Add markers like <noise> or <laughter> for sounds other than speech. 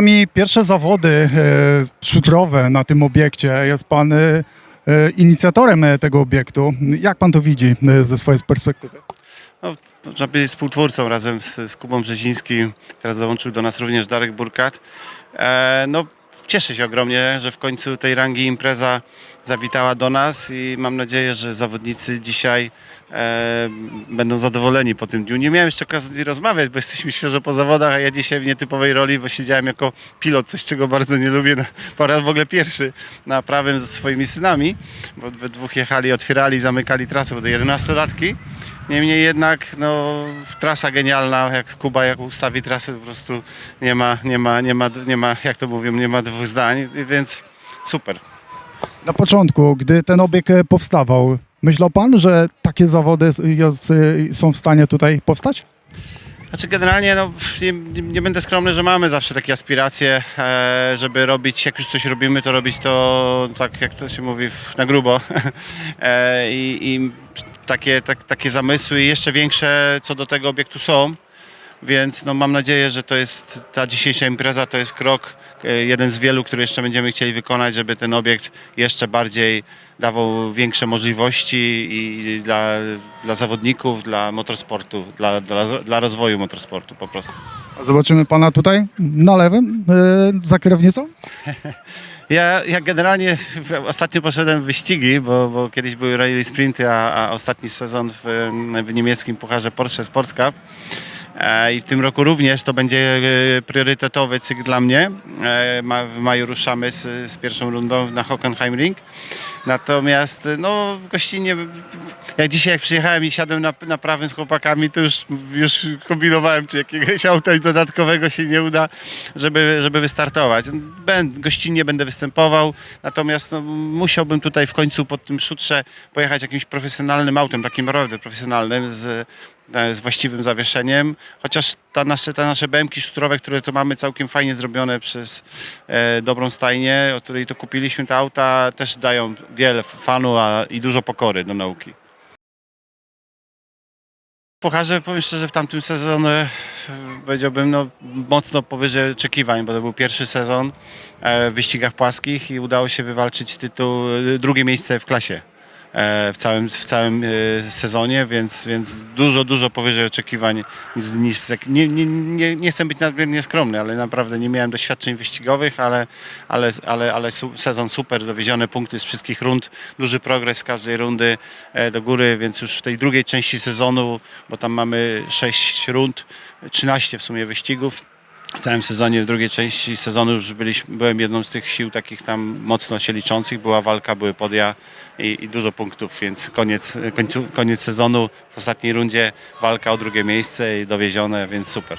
nami pierwsze zawody e, szutrowe na tym obiekcie. Jest pan e, e, inicjatorem tego obiektu. Jak pan to widzi ze swojej perspektywy? No, można powiedzieć współtwórcą razem z, z Kubą Brzezińskim. Teraz dołączył do nas również Darek Burkat. E, no, cieszę się ogromnie, że w końcu tej rangi impreza zawitała do nas i mam nadzieję, że zawodnicy dzisiaj e, będą zadowoleni po tym dniu. Nie miałem jeszcze okazji rozmawiać, bo jesteśmy świeżo po zawodach, a ja dzisiaj w nietypowej roli, bo siedziałem jako pilot, coś czego bardzo nie lubię, na, po raz w ogóle pierwszy na prawym ze swoimi synami, bo we dwóch jechali, otwierali, zamykali trasę, bo to 11-latki. Niemniej jednak no, trasa genialna, jak Kuba jak ustawi trasę, po prostu nie ma, nie ma, nie ma, nie ma, jak to mówią, nie ma dwóch zdań, więc super. Na początku, gdy ten obiekt e, powstawał, myślał pan, że takie zawody e, są w stanie tutaj powstać? Znaczy generalnie no, nie, nie będę skromny, że mamy zawsze takie aspiracje, e, żeby robić, jak już coś robimy, to robić to tak jak to się mówi na grubo. <laughs> I i takie, tak, takie zamysły jeszcze większe co do tego obiektu są. Więc no, mam nadzieję, że to jest ta dzisiejsza impreza to jest krok, e, jeden z wielu, który jeszcze będziemy chcieli wykonać, żeby ten obiekt jeszcze bardziej dawał większe możliwości i dla, dla zawodników, dla motorsportu, dla, dla, dla rozwoju motorsportu po prostu. A Zobaczymy pana tutaj na lewym e, za kierownicą. <laughs> Ja, ja generalnie <laughs> ostatnio poszedłem w wyścigi, bo, bo kiedyś były rally sprinty, a, a ostatni sezon w, w niemieckim pucharze Porsche Sports Cup. E, I w tym roku również to będzie e, priorytetowy cykl dla mnie. E, w maju ruszamy z, z pierwszą rundą na Hockenheimring. Natomiast no, w gościnie, jak dzisiaj jak przyjechałem i siadłem na, na prawym z chłopakami, to już, już kombinowałem, czy jakiegoś auta dodatkowego się nie uda, żeby, żeby wystartować. Będę, gościnnie będę występował, natomiast no, musiałbym tutaj w końcu pod tym szutrze pojechać jakimś profesjonalnym autem, takim naprawdę profesjonalnym, z, z właściwym zawieszeniem, chociaż ta nasze, te nasze BMki szutrowe, które tu mamy całkiem fajnie zrobione przez e, dobrą stajnię, od której to kupiliśmy te auta, też dają wiele fanu a, i dużo pokory do nauki. Pucharze powiem szczerze, w tamtym sezonie powiedziałbym no, mocno powyżej oczekiwań, bo to był pierwszy sezon e, w wyścigach płaskich i udało się wywalczyć tytuł, e, drugie miejsce w klasie w całym, w całym e, sezonie, więc, więc dużo, dużo powyżej oczekiwań niż, nie, nie, nie, nie chcę być nadmiernie skromny, ale naprawdę nie miałem doświadczeń wyścigowych, ale, ale, ale, ale sezon super, dowiezione punkty z wszystkich rund, duży progres z każdej rundy e, do góry, więc już w tej drugiej części sezonu, bo tam mamy 6 rund, 13 w sumie wyścigów, w całym sezonie, w drugiej części sezonu już byliśmy, byłem jedną z tych sił takich tam mocno się liczących. Była walka, były podia i, i dużo punktów, więc koniec, końcu, koniec sezonu w ostatniej rundzie walka o drugie miejsce i dowiezione, więc super.